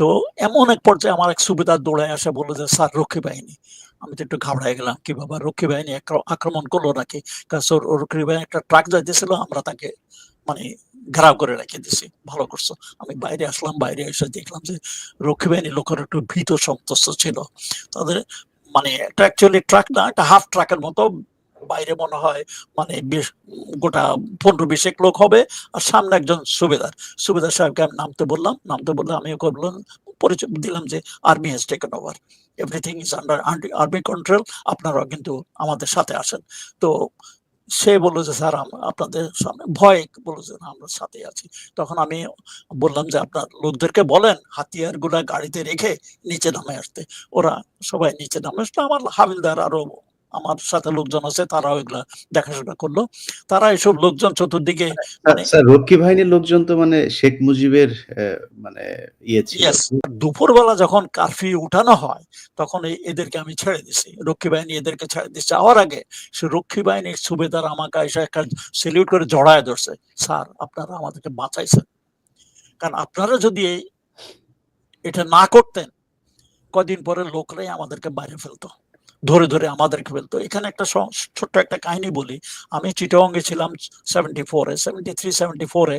তো এমন এক পর্যায়ে আমার এক সুবেদার দৌড়ায় আসে, বলল যে, স্যার, রক্ষী বাহিনী। আমি তো একটু ঘাবড়ায় গেলাম, কি বাবা, রক্ষী বাহিনী আক্র- আক্রমণ করল নাকি? রক্ষী বাহিনী একটা ট্রাক যাইতেছিল আমরা তাকে মানে ঘেরাও করে রেখে দিছি ভালো করছ। আমি বাইরে আসলাম, বাইরে এসে দেখলাম যে, রক্ষী বাহিনী লোকের একটু ভীত সন্তুষ্ট ছিল। তাদের মানে এটা অ্যাকচুয়ালি ট্রাক না একটা হাফ ট্রাকের মতো বাইরে মনে হয় মানে বেশ, গোটা পনেরো বিশেক লোক হবে আর সামনে একজন সুবেদার। সুবেদার সাহেবকে আমি নামতে বললাম, নামতে বললে আমি ওকে বললাম, পরিচয় দিলাম যে army has taken over everything is under army control আপনারাও কিন্তু আমাদের সাথে আসেন তো সে বলল যে, স্যার আপনাদের সামনে ভয় বলল যে আমরা সাথে আছি। তখন আমি বললাম যে, আপনার লোকদেরকে বলেন হাতিয়ারগুলা গাড়িতে রেখে নিচে নামে আসতে। ওরা সবাই নিচে নামে আসলো। আমার হাবিলদার আরও আমার সাথে লোকজন আছে তারাও এগুলা দেখাশোনা করল। তারা এসব লোকজন চতুর্দিকে মানে স্যার রক্ষী বাহিনীর লোকজন তো মানে শেখ মুজিবের মানে ইয়ে দুপুরবেলা যখন কারফিউ উঠানো হয় তখন এদেরকে আমি ছেড়ে দিছি। রক্ষী বাহিনী এদেরকে ছেড়ে দিচ্ছে যাওয়ার আগে সে রক্ষী বাহিনীর সুবেদার আমাকে এসে একটা সেলিউট করে জড়ায় ধরছে। স্যার আপনারা আমাদেরকে বাঁচাইছেন। কারণ আপনারা যদি এটা না করতেন কদিন পরে লোকরাই আমাদেরকে বাইরে ফেলতো। ধরে ধরে আমাদেরকে ফেলতো এখানে একটা ছোট্ট একটা কাহিনী বলি। আমি চিটংয়ে ছিলাম সেভেন্টি ফোরে সেভেন্টি থ্রি সেভেন্টি ফোরে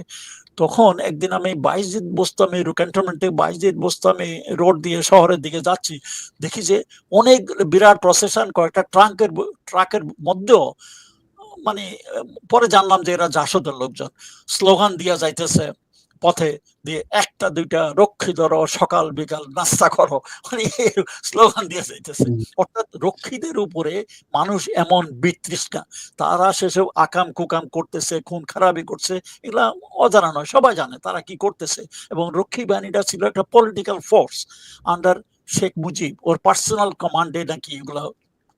তখন একদিন আমি বাইজিৎ বোস্তামি ক্যান্টনমেন্ট থেকে বাইজিৎ বোস্তামি রোড দিয়ে শহরের দিকে যাচ্ছি। দেখি যে অনেক বিরাট প্রসেশন কয়েকটা ট্রাঙ্কের ট্রাকের মধ্যেও মানে পরে জানলাম যে এরা জাসদের লোকজন। স্লোগান দিয়া যাইতেছে পথে দিয়ে একটা দুইটা রক্ষী ধরো সকাল বিকাল নাস্তা করো। মানে স্লোগান দিয়ে যাইতেছে। অর্থাৎ রক্ষীদের উপরে মানুষ এমন বিতৃষ্ণা। তারা সেসব আকাম কুকাম করতেছে খুন খারাপি করছে এগুলা অজানা নয় সবাই জানে তারা কি করতেছে। এবং রক্ষী বাহিনীটা ছিল একটা political force under Sheikh Mujib. ওর পার্সোনাল কমান্ডে নাকি এগুলো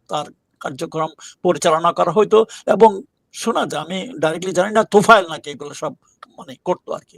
তার কার্যক্রম পরিচালনা করা হইতো। এবং শোনা যায় আমি ডাইরেক্টলি জানি না তোফাইল নাকি এগুলো সব মানে করতো আর কি।